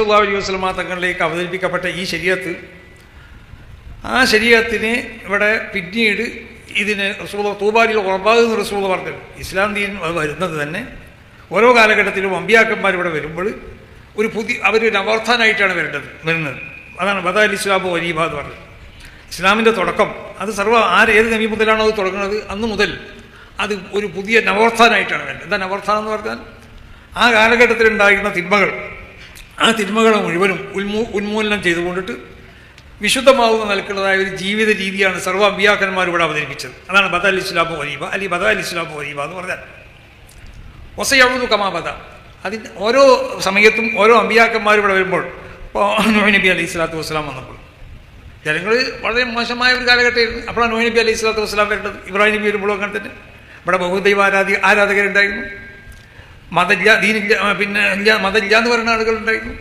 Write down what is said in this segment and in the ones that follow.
നബിസല്ലാ അലൈഹി വസ്ലമ തങ്ങളിലേക്ക് അവതരിപ്പിക്കപ്പെട്ട ഈ ശരീരത്ത് ആ ശരീരത്തിന് ഇവിടെ പിന്നീട് ഇതിന് റസൂള തൂബാലിൽ ഉറപ്പാകുന്ന റസൂള പറഞ്ഞു. ഇസ്ലാം ദീൻ വരുന്നത് തന്നെ ഓരോ കാലഘട്ടത്തിലും അമ്പിയാക്കന്മാർ ഇവിടെ വരുമ്പോൾ ഒരു പുതിയ അവർ നവോർത്ഥാനായിട്ടാണ് വരേണ്ടത് വരുന്നത്. അതാണ് ബദാൽ ഇസ്ലാബ് ഇസ്ലാം വരീബ എന്ന് പറഞ്ഞത്. ഇസ്ലാമിന്റെ തുടക്കം അത് സർവ ആര് ഏത് നബി മുതലാണോ അത് തുടങ്ങുന്നത്? അന്ന് മുതൽ അത് ഒരു പുതിയ നവോർത്ഥാനായിട്ടാണ് വേണ്ടത് എന്താ നവോർത്ഥാനം എന്ന് പറഞ്ഞാൽ? ആ കാലഘട്ടത്തിൽ ഉണ്ടായിരുന്ന തിന്മകൾ ആ തിന്മകളെ മുഴുവനും ഉന്മൂ ഉന്മൂലനം ചെയ്തുകൊണ്ടിട്ട് വിശുദ്ധമാവുന്ന നിലക്കുള്ളതായ ഒരു ജീവിത രീതിയാണ് സർവ അമ്പിയാക്കന്മാർ ഇവിടെ അവതരിപ്പിച്ചത്. അതാണ് ബദ അൽ ഇസ്ലാമു വരീബ അലി ബദ അൽ ഇസ്ലാമു വരീബ എന്ന് പറഞ്ഞാൽ. ഒസയഴുതു കമാബദ അതിന് ഓരോ സമയത്തും ഓരോ അമ്പിയാക്കന്മാർ ഇവിടെ വരുമ്പോൾ ഇപ്പോൾ നൂഹ് നബി അലൈഹി സ്വലാത്തു വസ്സലാം വന്നപ്പോൾ. ജനങ്ങൾ വളരെ മോശമായ ഒരു കാലഘട്ടമായിരുന്നു. അപ്പോഴാണ് നൂഹ് നബി അലൈഹി സ്വലാത്തു വസ്സലാം വരേണ്ടത്. ഇബ്രാഹിം നബി വരുമ്പോഴും അങ്ങനെ തന്നെ. ഇവിടെ ബഹുദൈവ ആരാധി ആരാധകരുണ്ടായിരുന്നു. മതമില്ല ദീനില്ല പിന്നെ ഇല്ല മതമില്ല എന്ന് പറയുന്ന ആളുകളുണ്ടായിരുന്നു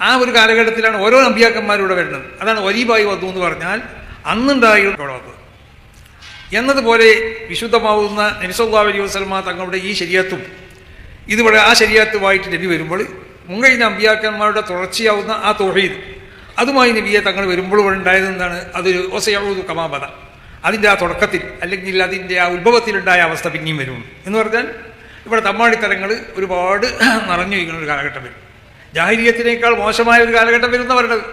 ആ ഒരു കാലഘട്ടത്തിലാണ് ഓരോ നമ്പിയാക്കന്മാരൂടെ വരുന്നത്. അതാണ് ഒലീബായി വന്നു എന്ന് പറഞ്ഞാൽ അന്നുണ്ടായിരുന്നു ഇവിടെ എന്നതുപോലെ വിശുദ്ധമാവുന്ന നബിസല്ലാ അലൈഹി വസ്ലമ തങ്ങളുടെ ഈ ശരിയത്തും ഇതുപോലെ ആ ശരിയത്തുമായിട്ട് നബി വരുമ്പോൾ മുൻകഴിഞ്ഞ അമ്പിയാക്കന്മാരുടെ തുടർച്ചയാവുന്ന ആ തൊഴീദ് അതുമായി നബിയെ തങ്ങൾ വരുമ്പോൾ എന്താണ്? അതൊരു ഓസയാവൂ കമാപത അതിന്റെ ആ തുടക്കത്തിൽ അല്ലെങ്കിൽ അതിന്റെ ആ ഉത്ഭവത്തിലുണ്ടായ അവസ്ഥ പിന്നെയും വരും എന്ന് പറഞ്ഞാൽ ഇവിടെ തമ്മാടിത്തരങ്ങൾ ഒരുപാട് നിറഞ്ഞു വയ്ക്കുന്ന ഒരു കാലഘട്ടം വരും. ജാഹിര്യത്തിനേക്കാൾ മോശമായ ഒരു കാലഘട്ടം വരുന്ന പറയുന്നത്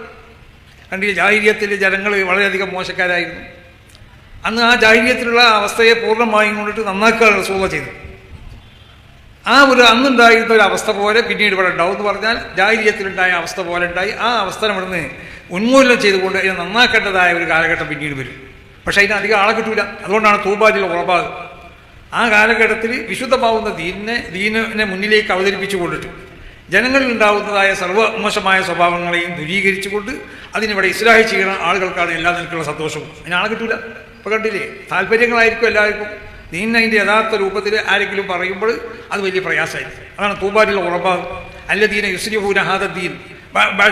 കണ്ടില്ല ജാഹിര്യത്തിൽ ജനങ്ങൾ വളരെയധികം മോശക്കാരായിരുന്നു. അന്ന് ആ ജാഹിര്യത്തിലുള്ള അവസ്ഥയെ പൂർണമായും കൊണ്ടിട്ട് നന്നാക്കാനുള്ള റസൂള ചെയ്തു. ആ ഒരു അന്നുണ്ടായിരുന്ന ഒരു അവസ്ഥ പോലെ പിന്നീട് ഇവിടെ ഉണ്ടാവും എന്ന് പറഞ്ഞാൽ ജാഹിര്യത്തിലുണ്ടായ അവസ്ഥ പോലെ ഉണ്ടായി. ആ അവസ്ഥ ഇവിടുന്ന് ഉന്മൂലനം ചെയ്തുകൊണ്ട് അതിനെ നന്നാക്കേണ്ടതായ ഒരു കാലഘട്ടം പിന്നീട് വരും. പക്ഷേ അതിന് അധികം ആളെ കിട്ടൂല. അതുകൊണ്ടാണ് തൂബാജിലെ ഉറപ്പാകും ആ കാലഘട്ടത്തിൽ വിശുദ്ധമാവുന്ന ദീനിനെ ദീനെ മുന്നിലേക്ക് അവതരിപ്പിച്ചു കൊണ്ടിട്ട്. ജനങ്ങളിൽ ഉണ്ടാവുന്നതായ സർവമോശമായ സ്വഭാവങ്ങളെയും ദുരീകരിച്ചുകൊണ്ട് അതിനിവിടെ ഇസ്ലാഹി ചെയ്യുന്ന ആളുകൾക്കാണ് എല്ലാ നിലക്കുള്ള സന്തോഷവും. അതിന് ആളെ കിട്ടൂല. ഇപ്പം കണ്ടില്ലേ? താല്പര്യങ്ങളായിരിക്കും എല്ലാവർക്കും. ദീനിന് അതിന്റെ യഥാർത്ഥ രൂപത്തിൽ ആരെങ്കിലും പറയുമ്പോൾ അത് വലിയ പ്രയാസമായിരിക്കും. അതാണ് തൂബാരിൽ ഉറപ്പാകും അല്ല ദീന യുസ്ലിഹൂന ഹാദ ദീൻ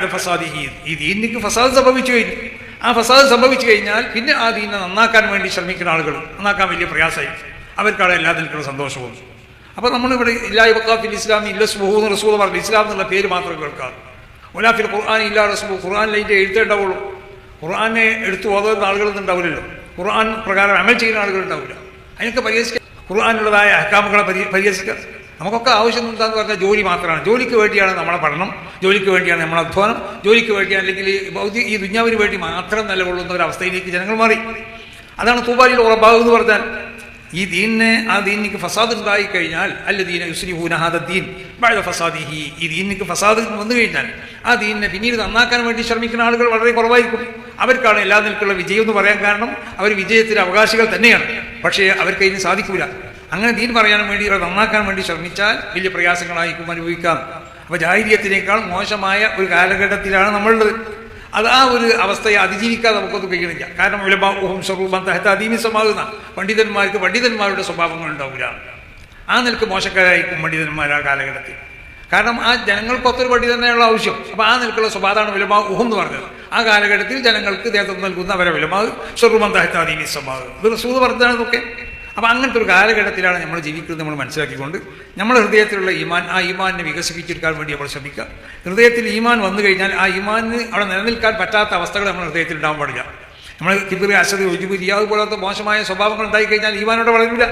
ഫസാദി ഈ ദീനിക്ക് ഫസാദ് സംഭവിച്ചു കഴിഞ്ഞു. ആ ഫസാദ് സംഭവിച്ചു കഴിഞ്ഞാൽ പിന്നെ ആ ദീനെ നന്നാക്കാൻ വേണ്ടി ശ്രമിക്കുന്ന ആളുകൾ നന്നാക്കാൻ വലിയ പ്രയാസമായിരിക്കും. അവർക്കാണ് നിൽക്കുന്ന സന്തോഷവും അപ്പോൾ നമ്മളിവിടെ ഇല്ലായി വക്കാഫിൽ ഇസ്ലാം ഇല്ല സുഹൂന്ന് റസൂൽ പറഞ്ഞു ഇസ്ലാം എന്നുള്ള പേര് മാത്രം കേൾക്കാറ്. ഒലാഫിൽ ഖുർആൻ ഇല്ല റസൂ ഖുർആാനിൽ അതിന്റെ എഴുത്തേണ്ടാവുള്ളൂ ഖുർആനെ എടുത്തു ഓതുന്ന ആളുകളൊന്നും ഉണ്ടാവില്ലല്ലോ. ഖുർആൻ പ്രകാരം അമൽ ചെയ്യുന്ന ആളുകൾ ഉണ്ടാവില്ല. അതിനൊക്കെ പരിഹസിക്കാം ഖുർആാനുള്ളതായ അഹ്കാമുകളെ പരി പരിഹസിക്കുക നമുക്കൊക്കെ ആവശ്യം എന്താന്ന് പറഞ്ഞാൽ ജോലി മാത്രമാണ്. ജോലിക്ക് വേണ്ടിയാണ് നമ്മളെ പഠനം ജോലിക്ക് വേണ്ടിയാണ് നമ്മളെ അധ്വാനം ജോലിക്ക് വേണ്ടിയാണ് അല്ലെങ്കിൽ ഭൗതിക ഈ ദുഞ്ഞാവിന് വേണ്ടി മാത്രം നിലകൊള്ളുന്ന ഒരു അവസ്ഥയിലേക്ക് ജനങ്ങൾ മാറി. അതാണ് തൂബാലിയുടെ ഉറപ്പാകുമെന്ന് പറഞ്ഞാൽ ഈ ദീനിനെ ആ ദീനിക്ക് ഫസാദ് ഉണ്ടായി കഴിഞ്ഞാൽ അല്ല ദീന യുസ്ലിഹൂനഹാദ ദീൻ. ബഅദ ഫസാദിഹി. ഈ ദീനിക്ക് ഫസാദ് വന്നു കഴിഞ്ഞാൽ ആ ദീനിനെ പിന്നീട് നന്നാക്കാൻ വേണ്ടി ശ്രമിക്കുന്ന ആളുകൾ വളരെ കുറവായിരിക്കും. അവർക്കാണ് എല്ലാ നിലക്കുള്ള വിജയം എന്ന് പറയാൻ കാരണം അവർ വിജയത്തിൽ അവകാശികൾ തന്നെയാണ്. പക്ഷേ അവർക്ക് ഇതിന് സാധിക്കൂല. അങ്ങനെ ദീൻ പറയാൻ വേണ്ടി നന്നാക്കാൻ വേണ്ടി ശ്രമിച്ചാൽ വലിയ പ്രയാസങ്ങളായിരിക്കും അനുഭവിക്കാം. അപ്പോൾ ജാഹിര്യത്തിനേക്കാൾ മോശമായ ഒരു കാലഘട്ടത്തിലാണ് നമ്മളുള്ളത്. അത് ആ ഒരു അവസ്ഥയെ അതിജീവിക്കാൻ നമുക്കൊന്നും കഴിയണില്ല. കാരണം ഉലമാഹും സ്വരൂപം തഹത്ത അതീമിസമാകുന്ന പണ്ഡിതന്മാർക്ക് പണ്ഡിതന്മാരുടെ സ്വഭാവങ്ങൾ ഉണ്ടാവില്ല ആ നിലയ്ക്ക് മോശക്കാരായിരിക്കും പണ്ഡിതന്മാർ ആ കാലഘട്ടത്തിൽ. കാരണം ആ ജനങ്ങൾക്ക് ഒത്തൊരു പണ്ഡിതനെയുള്ള ആവശ്യം. അപ്പോൾ ആ നിലക്കുള്ള സ്വഭാവമാണ് വിലമാ ഊഹം എന്ന് പറഞ്ഞത്. ആ കാലഘട്ടത്തിൽ ജനങ്ങൾക്ക് നേതൃത്വം നൽകുന്ന അവരെ വിലമാവ് സ്വരൂപം തഹത്ത അതീമിസമാകും ഇത് റസൂദ് പറഞ്ഞതാണ് ഇതൊക്കെ. അപ്പോൾ അങ്ങനത്തെ ഒരു കാലഘട്ടത്തിലാണ് നമ്മൾ ജീവിക്കുന്നത് നമ്മൾ മനസ്സിലാക്കിക്കൊണ്ട് നമ്മുടെ ഹൃദയത്തിലുള്ള ഈമാൻ ആ ഈമാനിനെ വികസിപ്പിച്ചെടുക്കാൻ വേണ്ടി നമ്മൾ ശ്രമിക്കുക. ഹൃദയത്തിൽ ഈമാൻ വന്നു കഴിഞ്ഞാൽ ആ ഈമാനിന് അവിടെ നിലനിൽക്കാൻ പറ്റാത്ത അവസ്ഥകൾ നമ്മുടെ ഹൃദയത്തിൽ ഉണ്ടാവാൻ പാടില്ല. നമ്മൾ കിബിറി അസദ് ഒജുബി അതുപോലത്തെ പോലത്തെ മോശമായ സ്വഭാവങ്ങൾ ഉണ്ടായിക്കഴിഞ്ഞാൽ ഈമാനോടെ വളരില്ല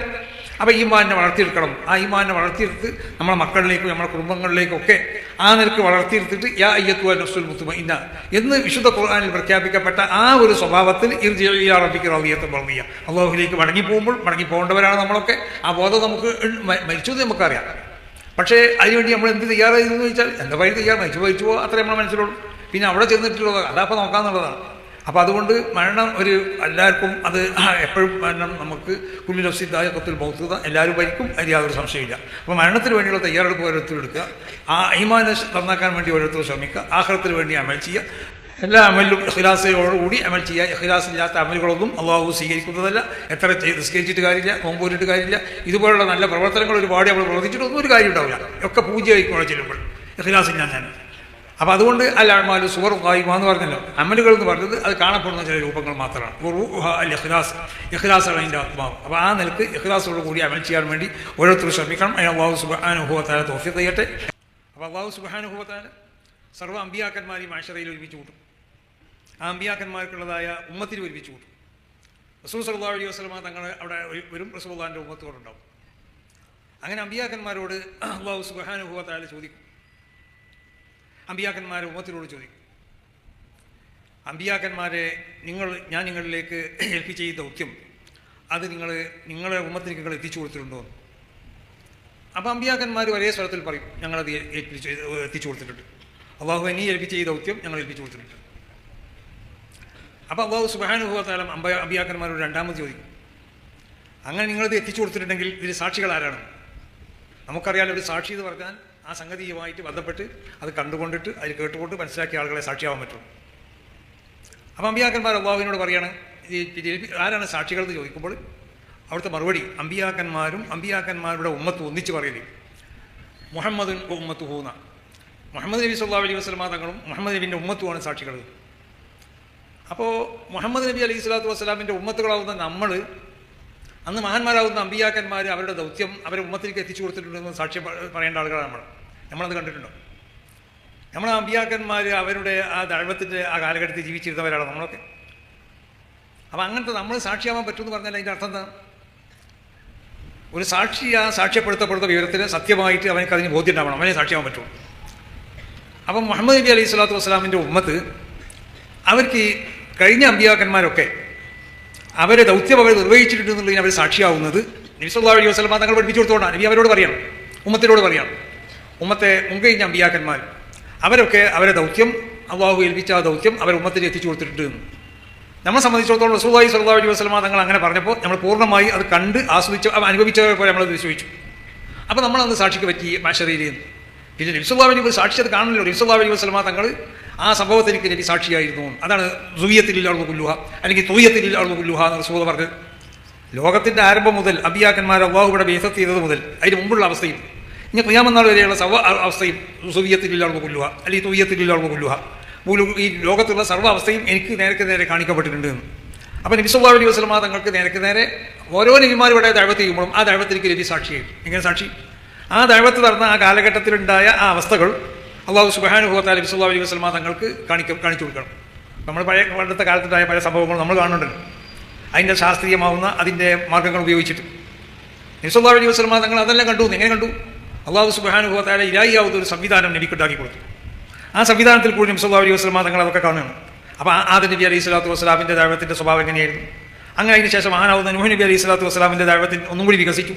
അപ്പോൾ ഈമാനിനെ വളർത്തിയെടുക്കണം. ആ ഈമാനിനെ വളർത്തിയെടുത്ത് നമ്മുടെ മക്കളിലേക്കും നമ്മുടെ കുടുംബങ്ങളിലേക്കും ഒക്കെ ആ നിലയ്ക്ക് വളർത്തിയെടുത്തിട്ട് യാ അയ്യത്തുവാൻ നഫ്സുൽ മുത്തുമ ഇന്ന എന്ന് വിശുദ്ധ ഖുർആാനിൽ പ്രഖ്യാപിക്കപ്പെട്ട ആ ഒരു സ്വഭാവത്തിൽ ഇർജിയാറബിക്ക് റവിയത്ത് വളർത്തിയ അള്ളാഹുലേക്ക് മടങ്ങി പോകുമ്പോൾ മടങ്ങി പോകേണ്ടവരാണ് നമ്മളൊക്കെ. ആ ബോധം നമുക്ക് മ- മരിച്ചു എന്ന് നമുക്കറിയാം. പക്ഷേ അതിനുവേണ്ടി നമ്മൾ എന്ത് തയ്യാറായിരുന്നു ചോദിച്ചാൽ എന്താ വഴി തയ്യാറ്? മരിച്ചു മരിച്ചു പോകുക അത്രേ നമ്മൾ മനസ്സിലുള്ളൂ. പിന്നെ അവിടെ ചെന്നിട്ടുള്ളത് അതപ്പോൾ നോക്കാമെന്നുള്ളതാണ് അപ്പോൾ അതുകൊണ്ട് മരണം ഒരു എല്ലാവർക്കും അത് എപ്പോഴും മരണം നമുക്ക് കുല്ലി കത്തിൽ ബൗദ്ധത എല്ലാവരും ഭരിക്കും അതിൽ യാതൊരു സംശയമില്ല അപ്പോൾ മരണത്തിന് വേണ്ടിയുള്ള തയ്യാറെടുപ്പ് ഓരോരുത്തരും എടുക്കുക. ആ ഈമാനെ നന്നാക്കാൻ വേണ്ടി ഓരോരുത്തർ ശ്രമിക്കുക. ആഹ്ലത്തിന് വേണ്ടി അമൽ ചെയ്യുക. എല്ലാ അമലിലും ഇഖ്ലാസയോടുകൂടി അമൽ ചെയ്യുക. ഇഖ്ലാസ് ഇല്ലാത്ത അമലുകളൊന്നും അള്ളാഹു സ്വീകരിക്കുന്നതല്ല. എത്ര നിസ്കരിച്ചിട്ട് കാര്യമില്ല നോമ്പൂരിട്ട് കാര്യമില്ല. ഇതുപോലുള്ള നല്ല പ്രവർത്തനങ്ങൾ ഒരുപാട് നമ്മൾ പ്രവർത്തിച്ചിട്ടൊന്നും ഒരു കാര്യം ഉണ്ടാവില്ല ഒക്കെ പൂജയായിരിക്കും അവിടെ ചെല്ലുമ്പോൾ ഇഖ്ലാസ് ഞാൻ ഞാൻ അപ്പോൾ അതുകൊണ്ട് അല്ല അമാൽ സുവർ കായിമ എന്ന് പറഞ്ഞല്ലോ. അമലുകൾ എന്ന് പറഞ്ഞത് അത് കാണപ്പെടുന്ന ചില രൂപങ്ങൾ മാത്രമാണ്. അൽ ഇഖ്ലാസ് ഇഖ്ലാസാണ് അതിന്റെ ആത്മാവ്. അപ്പോൾ ആ നിലയ്ക്ക് ഇഖ്ലാസോട് കൂടി അമൽ ചെയ്യാൻ വേണ്ടി ഓരോരുത്തരും ശ്രമിക്കണം. അതിന് അള്ളാഹു സുബാനുഭവത്താല തോഫി ചെയ്യട്ടെ അപ്പോൾ അള്ളാഹു സുബാനുഭവത്താല സർവ അമ്പിയാക്കന്മാരെയും ആശറയിൽ ഒരുമിച്ച് കൂട്ടും. ആ അമ്പിയാക്കന്മാർക്കുള്ളതായ ഉമ്മത്തിൽ ഒരുമിച്ച് കൂട്ടും. റസൂൽ സല്ലാ അലൈഹി വസ്ലമ തങ്ങൾ അവിടെ വരും റസൂൽ ഉമ്മത്തോടുണ്ടാവും. അങ്ങനെ അമ്പിയാക്കന്മാരോട് അള്ളാഹു സുബാനുഭവത്താല ചോദിക്കും. അമ്പിയാക്കന്മാരെ ഉമ്മത്തിനോട് ചോദിക്കും. അമ്പിയാക്കന്മാരെ നിങ്ങൾ ഞാൻ നിങ്ങളിലേക്ക് ഏൽപ്പിച്ച ഈ ദൗത്യം അത് നിങ്ങൾ നിങ്ങളുടെ ഉമ്മത്തിന് നിങ്ങൾ എത്തിച്ചു കൊടുത്തിട്ടുണ്ടോ. അപ്പോൾ അമ്പിയാക്കന്മാർ ഒരേ സ്വരത്തിൽ പറയും ഞങ്ങളത് ഏൽപ്പിച്ച് എത്തിച്ചു കൊടുത്തിട്ടുണ്ട്. അള്ളാഹു നീ ഏൽപ്പിച്ച ഈ ദൗത്യം ഞങ്ങൾ ഏൽപ്പിച്ചു കൊടുത്തിട്ടുണ്ട്. അപ്പോൾ അള്ളാഹു സുബാനുഭവത്താലം അമ്പ അമ്പിയാക്കന്മാരോട് രണ്ടാമത് ചോദിക്കും. അങ്ങനെ നിങ്ങളത് എത്തിച്ചു കൊടുത്തിട്ടുണ്ടെങ്കിൽ ഇതിൽ സാക്ഷികൾ ആരാണ്? നമുക്കറിയാലോ ഒരു സാക്ഷി എന്ന് പറഞ്ഞാൽ ആ സംഗതിയുമായിട്ട് ബന്ധപ്പെട്ട് അത് കണ്ടുകൊണ്ടിട്ട് അതിൽ കേട്ടുകൊണ്ട് മനസ്സിലാക്കിയ ആളുകളെ സാക്ഷിയാവാൻ പറ്റും. അപ്പം അമ്പിയാക്കന്മാർ അള്ളാഹുവിനോട് പറയാണ് ആരാണ് സാക്ഷികൾ എന്ന് ചോദിക്കുമ്പോൾ അവിടുത്തെ മറുപടി അമ്പിയാക്കന്മാരും അമ്പിയാക്കന്മാരുടെ ഉമ്മത്തും ഒന്നിച്ച് പറയലേ. മുഹമ്മദ് ഉമ്മത്ത് ഹൂന്ന മുഹമ്മദ് നബി സല്ലാ അലൈഹി വസ്ലമ തങ്ങളും മുഹമ്മദ് നബിന്റെ ഉമ്മത്തുമാണ് സാക്ഷികൾ. അപ്പോൾ മുഹമ്മദ് നബി അലൈഹി സ്വലാത്തു വസ്സലാമിന്റെ ഉമ്മത്തുകളാവുന്ന നമ്മൾ അന്ന് മഹാന്മാരാകുന്ന അമ്പിയാക്കന്മാർ അവരുടെ ദൗത്യം അവരെ ഉമ്മത്തിലേക്ക് എത്തിച്ചു കൊടുത്തിട്ടുണ്ടെന്ന് സാക്ഷ്യം പറയേണ്ട ആളുകളാണ് നമ്മൾ നമ്മളത് കണ്ടിട്ടുണ്ടോ? നമ്മളെ അമ്പിയാക്കന്മാർ അവരുടെ ആ ദൈവത്തിന്റെ ആ കാലഘട്ടത്തിൽ ജീവിച്ചിരുന്നവരാണ് നമ്മളൊക്കെ. അപ്പം അങ്ങനത്തെ നമ്മൾ സാക്ഷിയാവാൻ പറ്റുമെന്ന് പറഞ്ഞാൽ അതിന്റെ അർത്ഥം എന്താ ഒരു സാക്ഷി ആ സാക്ഷ്യപ്പെടുത്തപ്പെടുന്ന വിവരത്തിന് സത്യമായിട്ട് അവനക്ക് അതിന് ബോധ്യം ഉണ്ടാവണം അവനെ സാക്ഷിയാവാൻ പറ്റുള്ളൂ അപ്പം മുഹമ്മദ് നബി അലൈഹി സ്വലാത്തു വസ്സലാമിന്റെ ഉമ്മത്ത് അവർക്ക് ഈ കഴിഞ്ഞ അമ്പിയാക്കന്മാരൊക്കെ അവരെ ദൗത്യം അവർ നിർവഹിച്ചിട്ടുണ്ടെന്നുള്ളതിന് അവർ സാക്ഷിയാവുന്നത് നബി സല്ലാ അലൈഹി വസ്ലാം തങ്ങൾ പഠിപ്പിച്ചു കൊടുത്തോണ്ടാണ്. നബി അവരോട് പറയണം. ഉമ്മത്തിനോട് പറയണം. ഉമ്മത്തെ മുൻകഴിഞ്ഞ അമ്പിയാക്കന്മാർ അവരൊക്കെ അവരെ ദൗത്യം അള്ളാഹു ഏൽപ്പിച്ച ആ ദൗത്യം അവർ ഉമ്മത്തിന് എത്തിച്ചു കൊടുത്തിട്ടുണ്ട് എന്ന്. നമ്മളെ സംബന്ധിച്ചിടത്തോളം റസൂദായി സല്ലാ അലൈഹി വസ്ലമ തങ്ങൾ അങ്ങനെ പറഞ്ഞപ്പോൾ നമ്മൾ പൂർണമായി അത് കണ്ട് ആസ്വദിച്ച് അനുഭവിച്ചവരെ പോലെ നമ്മളത് വിശ്വസിച്ചു. അപ്പോൾ നമ്മളന്ന് സാക്ഷിക്ക് പറ്റി മാഷറിയിൽ നിന്ന്. പിന്നെ നബിസുല്ലാ അലൈഹി സാക്ഷി അത് കാണണല്ലോ നബിസുല്ലാ അലൈഹി വസ്ലമ തങ്ങൾ ആ സംഭവത്തിലേക്ക് നബി സാക്ഷിയായിരുന്നു അതാണ് സുവിയത്തിൽ അളവ് കുല്ലുഹ അല്ലെങ്കിൽ തുയ്യത്തിൽ അളവ് കുല്ലുഹ എന്ന് റസൂദ പറഞ്ഞത്. ലോകത്തിന്റെ ആരംഭം മുതൽ അബിയാക്കന്മാർ അള്ളാഹുവിടെ ബേസത്ത് ചെയ്തത് മുതൽ അതിന് മുമ്പുള്ള അവസ്ഥയും. ഇനി ക്രിയാമെന്നാൾ വരെയുള്ള സർവ അവസ്ഥയും സുവിയത്തിൽ കൊല്ലുക. അല്ലെങ്കിൽ തുയ്യത്തിൽ കൊല്ലുക. ഈ ലോകത്തുള്ള സർവ അവസ്ഥയും എനിക്ക് നേരത്തെ നേരെ കാണിക്കപ്പെട്ടിട്ടുണ്ട് എന്ന്. അപ്പോൾ നബിസുല്ലാ അലൈഹി വസ്ലമ തങ്ങൾക്ക് നേരക്ക് നേരെ ഓരോ നബിമാരും ഇവിടെ ദൈവത്ത് ചെയ്യുമ്പോഴും ആ ദൈവത്തിലേക്ക് നബി സാക്ഷിയായി. എങ്ങനെ സാക്ഷി? ആ ദൈവത്ത് നടന്ന ആ കാലഘട്ടത്തിലുണ്ടായ ആ അവസ്ഥകൾ അള്ളാഹു സുബാനുഭവത്താൽ നബി സുല്ലാ അലൈഹി വസ്ലമ തങ്ങൾക്ക് കാണിക്ക കാണിച്ചു കൊടുക്കണം. നമ്മൾ പഴയ പണ്ടത്തെ കാലത്തുണ്ടായ പല സംഭവങ്ങൾ നമ്മൾ കാണുന്നുണ്ടല്ലോ. അതിന്റെ ശാസ്ത്രീയമാവുന്ന അതിന്റെ മാർഗങ്ങൾ ഉപയോഗിച്ചിട്ട്. നിസുല്ലാ അലൈഹി വസ്ലമ തങ്ങൾ അതെല്ലാം കണ്ടു എങ്ങനെ കണ്ടു? അള്ളാഹു സുബാനുഭവത്തായ ഇരായിയാവുന്ന ഒരു സംവിധാനം നബിക്കുണ്ടാക്കി കൊടുത്തു. ആ സംവിധാനത്തിൽ കൂടി നബി സല്ലാ അലൈഹി വസ്ലമ തങ്ങൾ അതൊക്കെ കാണുകയാണ്. അപ്പോൾ ആദ്യ നബി അലൈഹി സ്വലാത്തു വസ്സലാമിന്റെ ദൈവത്തിന്റെ സ്വഭാവം എങ്ങനെയായിരുന്നു? അങ്ങനെ അതിന് ശേഷം മഹാനാവുന്ന നൂഹ് നബി അലൈഹി സ്വലാത്തു വസ്സലാമിന്റെ ദൈവത്തിൽ ഒന്നും കൂടി വികസിച്ചു.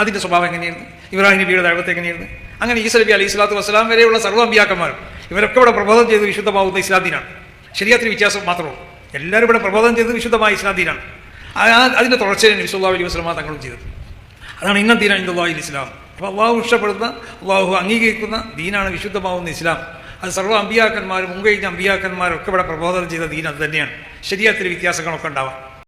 അതിന്റെ സ്വഭാവം എങ്ങനെയായിരുന്നു? ഇബ്രാഹിം നബിയുടെ ദൈവത്തെ എങ്ങനെയായിരുന്നു? അങ്ങനെ ഈസ നബി അലൈഹി സ്വലാത്തു വസ്സലാം വരെയുള്ള സർവ അമ്പിയാക്കന്മാർ ഇവരൊക്കെ ഇവിടെ പ്രബോധനം ചെയ്ത് വിശുദ്ധമാവുന്ന ഇസ്ലാദീനാണ് ശരിയാത്തിന് വ്യത്യാസം മാത്രമേ എല്ലാവരും ഇവിടെ പ്രബോധനം ചെയ്ത് വിശുദ്ധമായ ഇസ്ലാദീനാണ് അതിന്റെ തുടർച്ചയാണ് നബി സല്ലാ അലൈഹി വസ്ലമ തങ്ങളും ചെയ്തത്. അതാണ് ഇന്നത്തെ ഇസ്ലാം. അപ്പോൾ അള്ളാഹു ഇഷ്ടപ്പെടുന്ന അള്ളാഹു അംഗീകരിക്കുന്ന ദീനാണ് വിശുദ്ധമാവുന്ന ഇസ്ലാം. അത് സർവ അമ്പിയാക്കന്മാരും മുൻകഴിഞ്ഞ അമ്പിയാക്കന്മാരൊക്കെ ഇവിടെ പ്രബോധനം ചെയ്ത ദീൻ അത് തന്നെയാണ്. ശരിയാത്തിൽ വ്യത്യാസങ്ങളൊക്കെ ഉണ്ടാവാം.